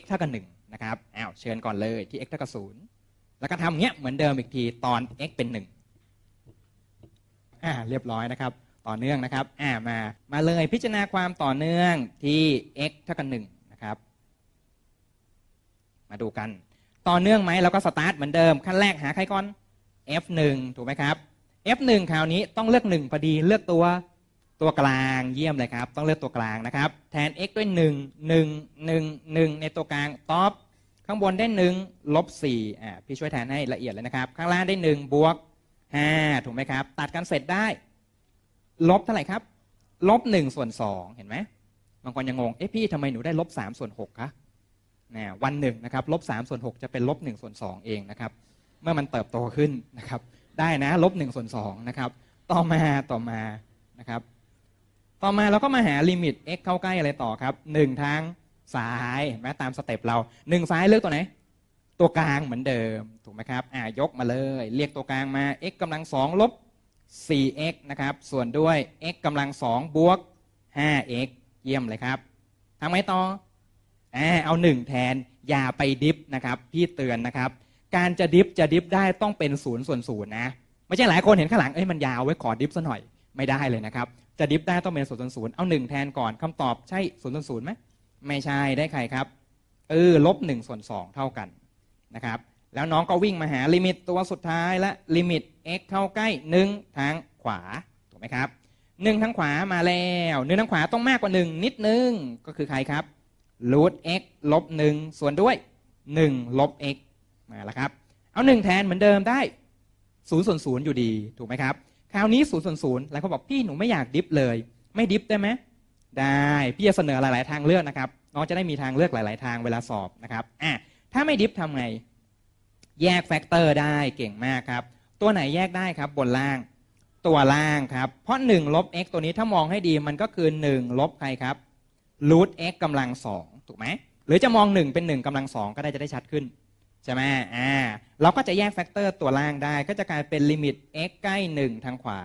x เท่ากับ1นะครับอ้าวเชิญก่อนเลยที่ x เท่ากับ0แล้วก็ทำเงี้ยเหมือนเดิมอีกทีตอน x เป็น1อ่าเรียบร้อยนะครับ ต่อเนื่องนะครับอ่ามามาเลยพิจารณาความต่อเนื่องที่ x เท่ากับ1นะครับ มาดูกัน ต่อเนื่องไหมเราก็สตาร์ทเหมือนเดิมขั้นแรกหาใครก่อน f1 ถูกไหมครับ f1 คราวนี้ต้องเลือก1พอดีเลือกตัว ตัวกลางเยี่ยมเลยครับ ต้องเลือกตัวกลางนะครับ แทน x ด้วย 1 1 1 1 ในตัวกลางตอบข้างบนได้ 1 ลบ4อ่าพี่ช่วยแทนให้ละเอียดเลยนะครับ ข้างล่างได้ 1 บวก 5 ถูกไหมครับ ตัดกันเสร็จได้ ลบเท่าไหร่ครับ ลบ 1 ส่วน 2 เห็นไหมบางคนยังงง เอ๊ะพี่ทำไมหนูได้ลบ 3 ส่วน6คะนะวันหนึ่งนะครับลบ3ส่วน6จะเป็นลบ1ส่วน2เองนะครับเมื่อมันเติบโตขึ้นนะครับ ได้นะลบ1ส่วน2นะครับ ต่อมาต่อมานะครับ ต่อมาเราก็มาหาลิมิต x เข้าใกล้อะไรต่อครับหนึ่งทางซ้ายแม้ตามสเต็ปเราหนึ่งซ้ายเลือกตัวไหน ตัวกลางเหมือนเดิมถูกไหมครับอ่ายกมาเลย เรียกตัวกลางมา x กำลังสองลบ 4x นะครับ ส่วนด้วย x กำลังสองบวก 5x เยี่ยมเลยครับทำไงต่ออ่าเอาหนึ่งแทนอย่าไปดิฟนะครับ พี่เตือนนะครับ การจะดิฟจะดิฟได้ต้องเป็นศูนย์ส่วนศูนย์นะ ไม่ใช่หลายคนเห็นข้างหลังเอ้ยมันยาวไว้ขอดิฟซะหน่อย ไม่ได้เลยนะครับ จะดิฟได้ต้องเป็นศูนย์ส่วนศูนย์เอาหนึ่งแทนก่อนคำตอบใช่ศูนย์ส่วนศูนย์ไหมไม่ใช่ได้ใครครับเออลบหนึ่งส่วนสองเท่ากันนะครับ แล้วน้องก็วิ่งมาหาลิมิตตัวสุดท้ายและลิมิต x เข้าใกล้หนึ่งทางขวาถูกไหมครับหนึ่งทางขวามาแล้วหนึ่งทางขวาต้องมากกว่าหนึ่งนิดนึงก็คือใครครับรูท x ลบหนึ่งส่วนด้วยหนึ่งลบ x มาแล้วครับ เอาหนึ่งแทนเหมือนเดิมได้ศูนย์ส่วนศูนย์อยู่ดีถูกไหมครับ คราวนี้ศูนย์ส่วนศูนย์หลายคนบอกพี่หนูไม่อยากดิฟเลย ไม่ดิฟได้ไหมได้พี่จะเสนอหลาย ๆ ทางเลือกนะครับน้องจะได้มีทางเลือกหลาย ๆ ทางเวลาสอบนะครับอะถ้าไม่ดิฟทำไง แยกแฟกเตอร์ได้เก่งมากครับ ตัวไหนแยกได้ครับบนล่าง ตัวล่างครับ เพราะ1ลบ x ตัวนี้ถ้ามองให้ดีมันก็คือ1ลบใครครับรูท x กำลังสองถูกไหมหรือจะมอง 1 เป็น 1กำลังสองก็ได้จะได้ชัดขึ้น ใช่ไหมอ่าเราก็จะแยกแฟกเตอร์ตัวล่างได้ ก็จะกลายเป็นลิมิต x ใกล้ 1 ทางขวา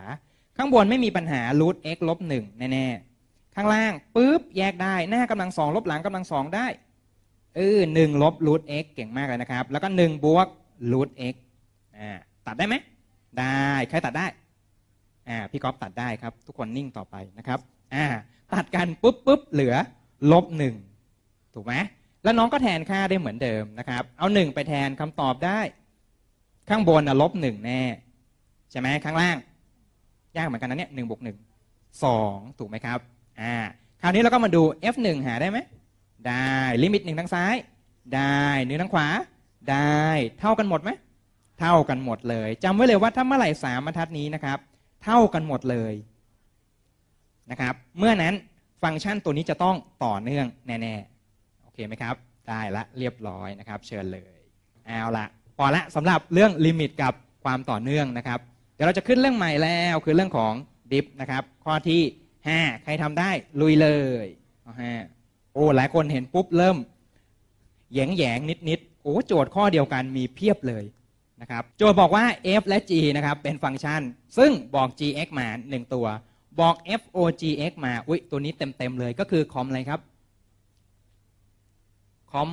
ข้างบนไม่มีปัญหารูท x ลบ1แน่ๆ ข้างล่างปุ๊บแยกได้ หน้ากำลังสองลบหลังกำลังสองได้เออหนึ่งลบรูท x เก่งมากเลยนะครับ แล้วก็1บวกรูท x อ่าตัดได้ไหม ได้ ใครตัดได้อ่าพี่ก๊อฟตัดได้ครับ ทุกคนนิ่งต่อไปนะครับอ่าตัดกันปุ๊บปุ๊บเหลือลบหนึ่งถูกไหม แล้วน้องก็แทนค่าได้เหมือนเดิมนะครับ เอาหนึ่งไปแทนคำตอบได้ ข้างบนนะลบหนึ่งแน่ ใช่ไหมข้างล่าง ยากเหมือนกันนะเนี่ยหนึ่งบวกหนึ่งสองถูกไหมครับอ่าคราวนี้เราก็มาดู f 1 หาได้ไหมได้ลิมิตหนึ่งทางซ้าย ได้หนึ่งทางขวา ได้เท่ากันหมดไหมเท่ากันหมดเลยจำไว้เลยว่าถ้าเมื่อไหร่สามบรรทัดนี้นะครับ เท่ากันหมดเลยนะครับ เมื่อนั้นฟังก์ชันตัวนี้จะต้องต่อเนื่องแน่ๆ เคไหมครับ ได้ละเรียบร้อยนะครับ เชิญเลยเอาละพอละสำหรับเรื่องลิมิตกับความต่อเนื่องนะครับ เดี๋ยวเราจะขึ้นเรื่องใหม่แล้วคือเรื่องของดิฟนะครับ ข้อที่ 5 ใครทำได้ลุยเลยข้อห้าโอ้หลายคนเห็นปุ๊บเริ่มแยงแยงนิดนิดๆโอ้โจทย์ข้อเดียวกันมีเพียบเลยนะครับ โจทย์บอกว่า f และ g นะครับเป็นฟังก์ชัน ซึ่งบอก gx มา 1 ตัว บอก fogx มาอุ้ยตัวนี้เต็มๆเลยก็คือคอมอะไรครับ อม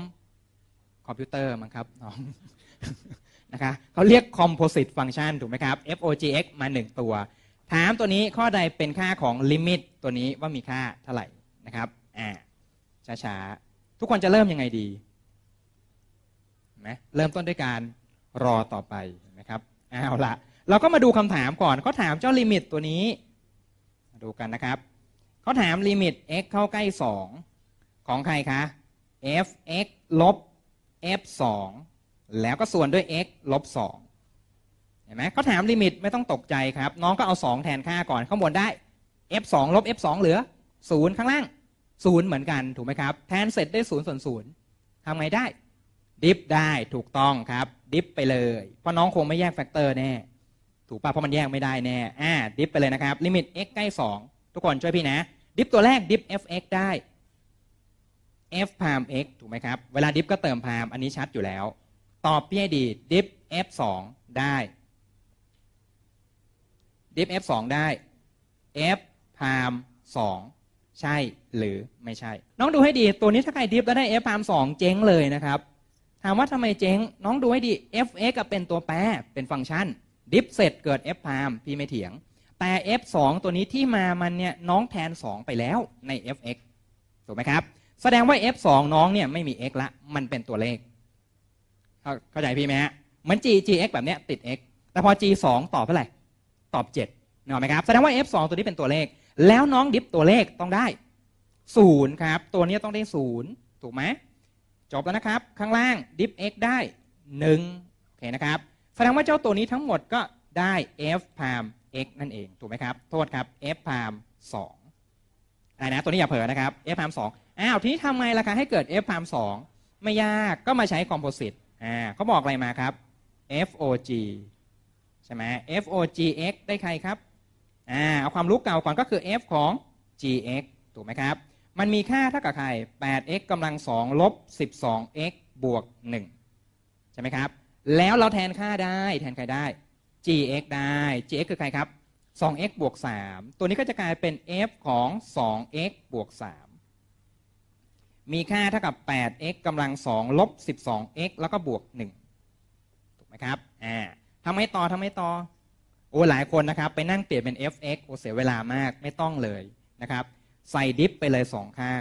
คอมพิวเตอร์มั้งครับน้องนะคะเขาเรียก composite function ถูกไหมครับ fogx มา 1 ตัว ถามตัวนี้ข้อใดเป็นค่าของลิมิตตัวนี้ว่ามีค่าเท่าไหร่นะครับอ่าช้าๆ ทุกคนจะเริ่มยังไงดีนไหมเริ่มต้นด้วยการรอต่อไปนะครับเอาละเราก็มาดูคำถามก่อนเขาถามเจ้าลิมิตตัวนี้มาดูกันนะครับเขาถามลิมิต x เข้าใกล้ 2 ของใครคะ f x ลบ f 2แล้วก็ส่วนด้วย x ลบ2เห็นไหมเขาถามลิมิตไม่ต้องตกใจครับ น้องก็เอา 2 แทนค่าก่อนข้างบนได้ f 2ลบ f 2เหลือ 0 ข้างล่าง 0 เหมือนกันถูกไหมครับ แทนเสร็จได้ 0 ส่วน 0ทำไงได้ ดิฟได้ถูกต้องครับ ดิฟไปเลย เพราะน้องคงไม่แยกแฟกเตอร์แน่ ถูกป่ะเพราะมันแยกไม่ได้แน่อ่าดิฟไปเลยนะครับ ลิมิต x ใกล้ 2 ทุกคนช่วยพี่นะ ดิฟตัวแรกดิฟ fx ได้ f พาม x ถูกไหมครับ เวลาดิฟก็เติมพาม อันนี้ชัดอยู่แล้ว ตอบพี่ให้ดีดิฟ f 2ได้ดิฟ f 2ได้ f พาม2ใช่หรือไม่ใช่ น้องดูให้ดี ตัวนี้ถ้าใครดิฟแล้วได้ f พามสองเจ๊งเลยนะครับ ถามว่าทำไมเจ๊ง น้องดูให้ดี f(x) กับเป็นตัวแปร เป็นฟังก์ชัน ดิฟเสร็จเกิด f พามพี่ไม่เถียง แต่ f 2ตัวนี้ที่มามันเนี่ยน้องแทน 2 ไปแล้วใน f(x) ถูกไหมครับ แสดงว่า f 2น้องเนี่ยไม่มี x ละ มันเป็นตัวเลข เข้าใจพี่ไหมฮะเหมือน g gx แบบเนี้ยติด x แต่พอ g 2ตอบเท่าไหร่ ตอบ7นึกออกไหมครับ แสดงว่า f 2ตัวนี้เป็นตัวเลข แล้วน้องดิฟตัวเลขต้องได้ศูนย์ครับ ตัวนี้ต้องได้ศูนย์ถูกไหม จบแล้วนะครับ ข้างล่าง diff x ได้1โอเคนะครับ แสดงว่าเจ้าตัวนี้ทั้งหมดก็ได้ f พาม x นั่นเอง ถูกไหมครับ โทษครับ f พาม2อะไรนะ ตัวนี้อย่าเผลอนะครับ f พาม2 อ้าวทีนี้ทำไงล่ะคะให้เกิด f พาม2ไม่ยากก็มาใช้คอมโพสิตอ่าเขาบอกอะไรมาครับ fog ใช่ไหม fogx ได้ใครครับอ่าเอาความรู้เก่าก่อนก็คือ f ของ gx ถูกไหมครับ มันมีค่าเท่ากับใคร 8x กำลัง2ลบ 12x บวก 1 ใช่ไหมครับ แล้วเราแทนค่าได้แทนใครได้ gx ได้ gx คือใครครับ 2x บวก 3 ตัวนี้ก็จะกลายเป็น f ของ 2x บวก 3 มีค่าเท่ากับ 8x กำลัง 2 ลบ 12x แล้วก็บวก 1 ถูกไหมครับ อ่าทำให้ต่อทำให้ต่อ โอ้ หลายคนนะครับ ไปนั่งเปลี่ยนเป็น fx โอ้เสียเวลามาก ไม่ต้องเลยนะครับ ใส่ดิฟไปเลยสองข้าง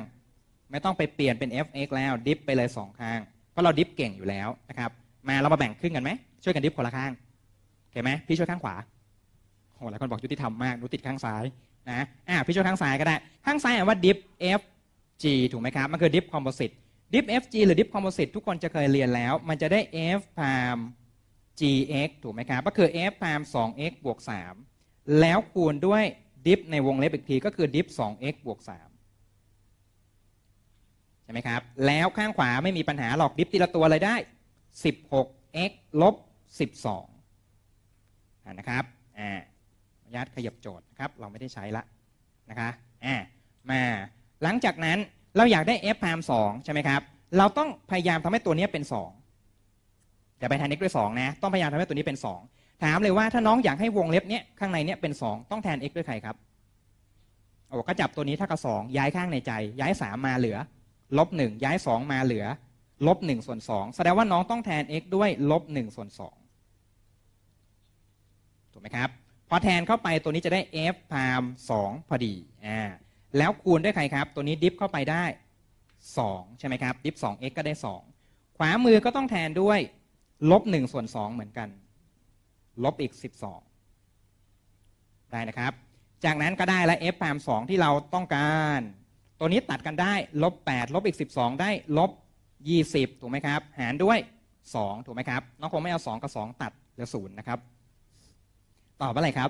ไม่ต้องไปเปลี่ยนเป็น fx แล้วดิฟไปเลยสองข้าง เพราะเราดิฟเก่งอยู่แล้วนะครับ มาเรามาแบ่งครึ่งกันไหม ช่วยกันดิฟคนละข้างโอเคไหมพี่ช่วยข้างขวาโอ้หลายคนบอกยุติธรรมมากหนูติดข้างซ้ายนะ อ่าพี่ช่วยข้างซ้ายก็ได้ ข้างซ้ายอ่านว่าดิฟ f G ถูกไหมครับ มันคือดิฟคอมโพสิตดิฟ fg หรือดิฟคอมโพสิตทุกคนจะเคยเรียนแล้ว มันจะได้ f พาม gx ถูกไหมครับ ก็คือ f พาม 2x บวก 3 แล้วคูณด้วยดิฟในวงเล็บอีกทีก็คือดิฟ 2x บวก 3 ใช่ไหมครับ แล้วข้างขวาไม่มีปัญหาหรอกดิฟทีละตัวเลยได้ 16x ลบ 12นะครับอ่ายัดขยับโจทย์นะครับ เราไม่ได้ใช้ละนะคะอ่ามา หลังจากนั้นเราอยากได้ f พาม2ใช่ไหมครับ เราต้องพยายามทำให้ตัวนี้เป็น2อย่าไปแทน x ด้วย2นะ ต้องพยายามทำให้ตัวนี้เป็น 2 ถามเลยว่าถ้าน้องอยากให้วงเล็บเนี้ยข้างในเนี้ยเป็น 2 ต้องแทน x ด้วยใครครับโอ้ก็จับตัวนี้เท่ากับ2ย้ายข้างในใจ ย้าย 3 มาเหลือลบ1ย้าย 2 มาเหลือลบ1ส่วน2แสดงว่าน้องต้องแทน x ด้วยลบ1ส่วน2ถูกไหมครับ พอแทนเข้าไปตัวนี้จะได้ f พาม2พอดีอ่า แล้วคูณด้วยใครครับ ตัวนี้ดิฟเข้าไปได้ 2 ใช่ไหมครับ ดิฟ 2x ก็ได้ 2 ขวามือก็ต้องแทนด้วย ลบ 1 ส่วน 2 เหมือนกัน ลบอีก 12 ได้นะครับ จากนั้นก็ได้แล้ว f พาม 2 ที่เราต้องการ ตัวนี้ตัดกันได้ ลบ 8 ลบอีก 12 ได้ ลบ 20 ถูกไหมครับ หารด้วย 2 ถูกไหมครับ น้องคงไม่เอา 2 กับ 2 ตัดเหลือศูนย์นะครับ ตอบว่าอะไรครับ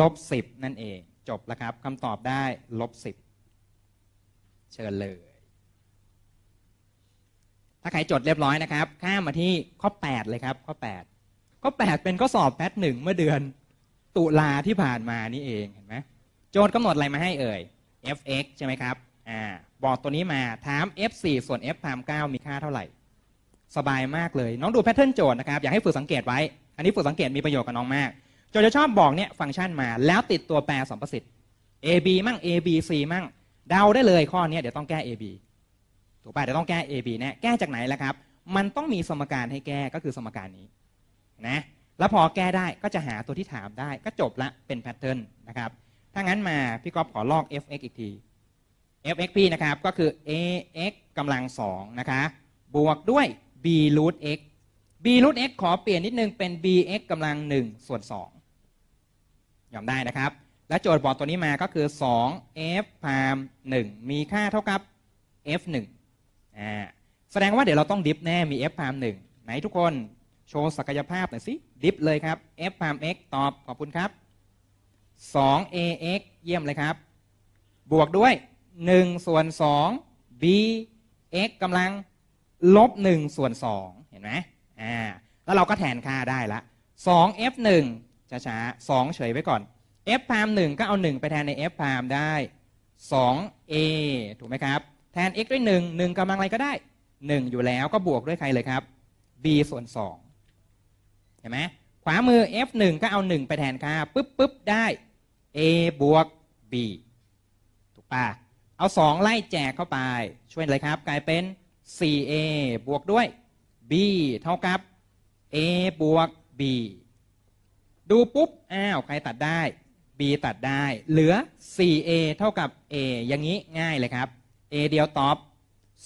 ลบ 10 นั่นเอง จบแล้วครับคำตอบได้ลบ10เชิญเลย ถ้าใครจดเรียบร้อยนะครับ ข้ามมาที่ข้อ 8 เลยครับ ข้อ 8 ข้อ 8 เป็นข้อสอบแพทหนึ่งเมื่อเดือน ตุลาที่ผ่านมานี่เองเห็นไหมโจทย์กำหนดอะไรมาให้เอ่ย fx ใช่ไหมครับอ่าบอกตัวนี้มาถาม f4 ส่วน f พาม9มีค่าเท่าไหร่ สบายมากเลย น้องดูแพทเทิร์นโจทย์นะครับ อยากให้ฝึกสังเกตไว้ อันนี้ฝึกสังเกตมีประโยชน์กับน้องมาก โจทย์จะชอบบอกเนี่ยฟังก์ชันมาแล้วติดตัวแปรสัมประสิทธิ์ a b มั่ง a b c มั่งเดาได้เลยข้อนี้เดี๋ยวต้องแก้ a b ถูกป่ะเดี๋ยวต้องแก้ a b แน่แก้จากไหนล่ะครับ มันต้องมีสมการให้แก้ก็คือสมการนี้นะแล้วพอแก้ได้ก็จะหาตัวที่ถามได้ก็จบละเป็นแพทเทิร์นนะครับถ้างั้นมาพี่ก๊อฟขอลอก fx อีกที fx พี่นะครับก็คือ ax กำลังสองนะคะบวกด้วย b root x b root x ขอเปลี่ยนนิดนึงเป็น bx กำลังหนึ่งส่วนสอง ยอมได้นะครับ และโจทย์บอกตัวนี้มาก็คือ 2 f พาม1มีค่าเท่ากับ f 1อ่าแสดงว่าเดี๋ยวเราต้องดิฟแน่มี f พาม1ไหนทุกคนโชว์ศักยภาพหน่อยสิ ดิฟเลยครับ f พาม x ตอบขอบคุณครับ 2 ax เยี่ยมเลยครับ บวกด้วย 1 ส่วน 2 b x กำลังลบ 1 ส่วน 2 เห็นไหมอ่าแล้วเราก็แทนค่าได้ละ 2 f 1 ช้าๆ2เฉยไว้ก่อน f พาม1ก็เอา1ไปแทนใน f พามได้ 2a ถูกไหมครับ แทน x ด้วย 1 1กำลังอะไรก็ได้ 1 อยู่แล้วก็บวกด้วยใครเลยครับ b ส่วน2เห็นไหมขวามือ f 1ก็เอา 1 ไปแทนค่าปุ๊บปุ๊บได้ a บวก b ถูกปะเอาสองไล่แจกเข้าไป ช่วยเลยครับ กลายเป็น 4a บวกด้วย b เท่ากับ a บวก b ดูปุ๊บ อ้าว ใครตัดได้ b ตัดได้ เหลือ 4a เท่ากับ a อย่างนี้ง่ายเลยครับ a เดียวตอบ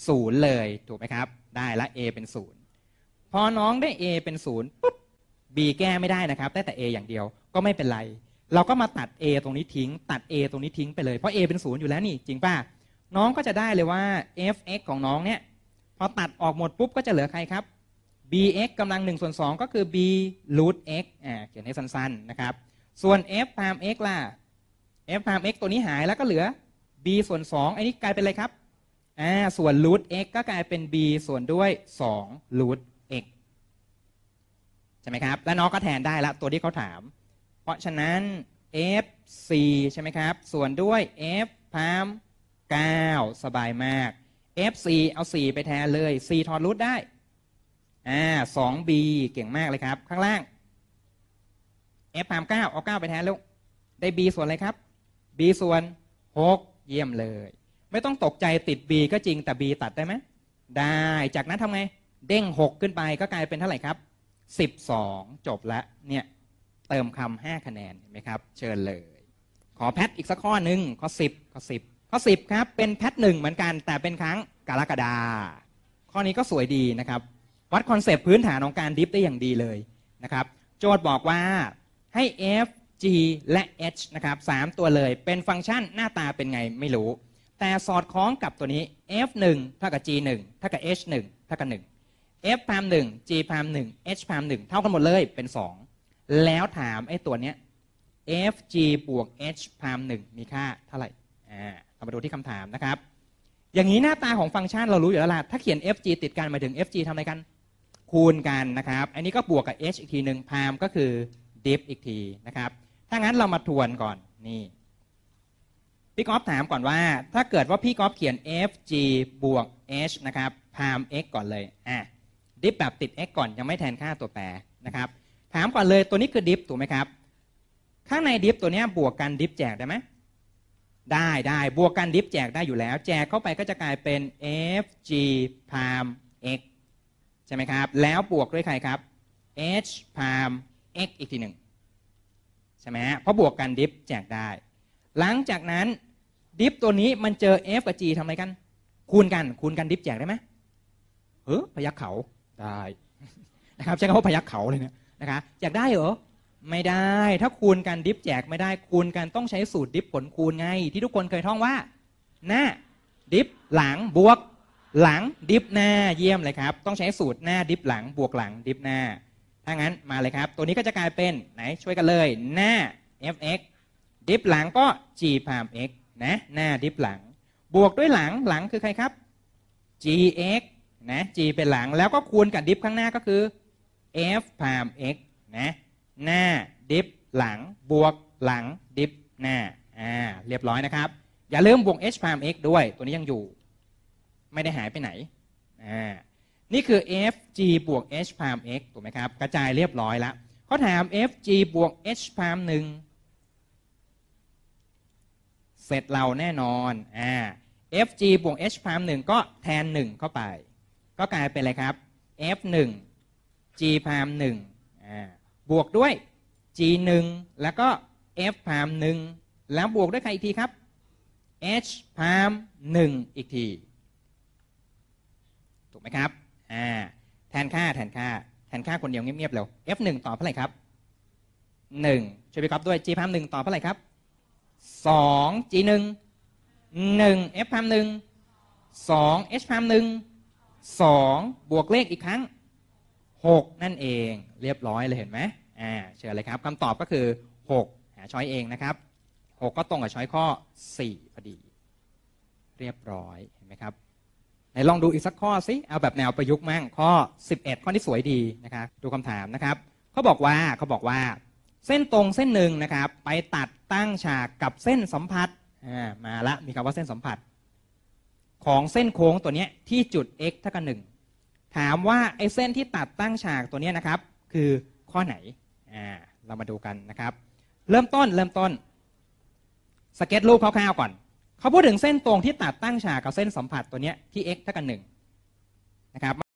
ศูนย์เลยถูกไหมครับ ได้ละ a เป็นศูนย์พอน้องได้ a เป็นศูนย์ปุ๊บ b แก้ไม่ได้นะครับ ได้แต่ a อย่างเดียวก็ไม่เป็นไร เราก็มาตัด a ตรงนี้ทิ้ง ตัด a ตรงนี้ทิ้งไปเลย เพราะ a เป็นศูนย์อยู่แล้วนี่ จริงป่ะ น้องก็จะได้เลยว่า f(x) ของน้องเนี่ย พอตัดออกหมดปุ๊บก็จะเหลือใครครับ bx กำลัง1ส่วน2ก็คือ b root x อ่าเขียนให้สั้นๆนะครับ ส่วน f prime x ล่ะ f prime x ตัวนี้หายแล้วก็เหลือ b ส่วน2อันนี้กลายเป็นอะไรครับอ่าส่วน root x ก็กลายเป็น b ส่วนด้วย2 root x ใช่ไหมครับ แล้วน้องก็แทนได้ละตัวที่เขาถาม เพราะฉะนั้น f c ใช่ไหมครับ ส่วนด้วย f prime 9สบายมาก f c เอา 4 ไปแทนเลย c ถอดรูทได้ อ่า 2b เก่งมากเลยครับ ข้างล่าง f พาม9เอา9ไปแทนลูกได้ b ส่วนอะไรครับ b ส่วน6เยี่ยมเลย ไม่ต้องตกใจติด b ก็จริงแต่ b ตัดได้ไหมได้จากนั้นทำไง เด้ง6ขึ้นไปก็กลายเป็นเท่าไหร่ครับ12จบละเนี่ยเติมคำ5คะแนนเห็นไหมครับ เชิญเลย ขอแพทอีกสักข้อหนึ่งข้อ10ข้อ10ข้อ10ครับ เป็นแพทหนึ่งเหมือนกันแต่เป็นครั้งกรกฎาข้อนี้ก็สวยดีนะครับ วัดคอนเซปต์พื้นฐานของการดิฟได้อย่างดีเลยนะครับ โจทย์บอกว่าให้ f g และ h นะครับสามตัวเลยเป็นฟังก์ชันหน้าตาเป็นไงไม่รู้ แต่สอดคล้องกับตัวนี้ f 1เท่ากับ g 1เท่ากับ h 1เท่ากับ 1 f พาม1 g พาม1 h พาม1เท่ากันหมดเลยเป็น 2 แล้วถามไอ้ตัวเนี้ย f g บวก h พาม1มีค่าเท่าไหร่อ่าเรามาดูที่คำถามนะครับ อย่างนี้หน้าตาของฟังก์ชันเรารู้อยู่แล้วล่ะถ้าเขียน f g ติดกันหมายถึง f g ทำอะไรกัน คูณกันนะครับ อันนี้ก็บวกกับ h อีกทีหนึ่งพามก็คือ diff อีกทีนะครับ ถ้างั้นเรามาทวนก่อนนี่พี่กอฟถามก่อนว่า ถ้าเกิดว่าพี่กอฟเขียน f g บวก h นะครับพาม x ก่อนเลยอะ diff แบบติด x ก่อนยังไม่แทนค่าตัวแปรนะครับ ถามก่อนเลยตัวนี้คือ diff ถูกไหมครับ ข้างใน diff ตัวนี้บวกกัน diff แจกได้ไหมได้ได้บวกกัน diff แจกได้อยู่แล้ว แจกเข้าไปก็จะกลายเป็น f g พาม x ใช่ไหมครับ แล้วบวกด้วยใครครับ h พาม x อีกทีหนึ่งใช่ไหมฮะเพราะบวกกันดิฟแจกได้ หลังจากนั้นดิฟตัวนี้มันเจอ f กับ g ทำอะไรกัน คูณกันคูณกันดิฟแจกได้ไหมเออพยักเขาได้นะครับใช้คำว่าพยักเขาเลยเนี่ยนะคะแจกได้เหรอไม่ได้ถ้าคูณกันดิฟแจกไม่ได้คูณกันต้องใช้สูตรดิฟผลคูณไง ที่ทุกคนเคยท่องว่า หน้าดิฟหลังบวก หลังดิฟหน้าเยี่ยมเลยครับ ต้องใช้สูตรหน้าดิฟหลังบวกหลังดิฟหน้า ถ้างั้นมาเลยครับ ตัวนี้ก็จะกลายเป็นไหนช่วยกันเลยหน้า fx ดิฟหลังก็ g พาม x นะหน้าดิฟหลัง บวกด้วยหลังหลังคือใครครับ gx นะ g เป็นหลังแล้วก็คูณกับดิฟข้างหน้าก็คือ f พาม x นะหน้าดิฟหลังบวกหลังดิฟหน้าอ่าเรียบร้อยนะครับ อย่าลืมบวก h พาม x ด้วยตัวนี้ยังอยู่ ไม่ได้หายไปไหนอ่านี่คือ f g บวก h พาม x ถูกไหมครับ กระจายเรียบร้อยแล้วเขาถาม f g บวก h พามหนึ่งเสร็จเราแน่นอนอ่า f g บวก h พามหนึ่งก็แทนหนึ่งเข้าไป ก็กลายเป็นอะไรครับ f หนึ่ง g พามหนึ่งอ่าบวกด้วย g หนึ่งแล้วก็ f พามหนึ่งแล้วบวกด้วยใครอีกทีครับ h พามหนึ่งอีกที กไหมครับอ่าแทนค่าแทนค่าแทนค่าคนเดียวเงียบๆเร็ว f หนึ่งตอบเท่าไหร่ครับหนึ่งช่วยไปกอบด้วย g พามหนึ่งตอบเท่าไหร่ครับสอง g หนึ่งหนึ่ง f พามหนึ่งสอง h พามหนึ่งสองบวกเลขอีกครั้งหกนั่นเองเรียบร้อยเลยเห็นไหมอ่าเชิญเลยครับคำตอบก็คือหกหาช้อยเองนะครับหกก็ตรงกับช้อยข้อสี่พอดี เรียบร้อยเห็นไหมครับ ไหนลองดูอีกสักข้อสิเอาแบบแนวประยุกต์มั่งข้อ 11 ข้อที่สวยดีนะครับดูคำถามนะครับเขาบอกว่าเขาบอกว่า เส้นตรงเส้นหนึ่งนะครับ ไปตัดตั้งฉากกับเส้นสัมผัสมาละมีคำว่าเส้นสัมผัส ของเส้นโค้งตัวนี้ที่จุด x เท่ากับหนึ่งถามว่าไอ้เส้นที่ตัดตั้งฉากตัวนี้นะครับ คือข้อไหนอ่าเรามาดูกันนะครับ เริ่มต้นเริ่มต้นสเก็ตรูปคร่าวๆก่อน เขาพูดถึงเส้นตรงที่ตัดตั้งฉากกับเส้นสัมผัสตัวเนี้ยที่ x เท่ากันหนึ่งนะครับ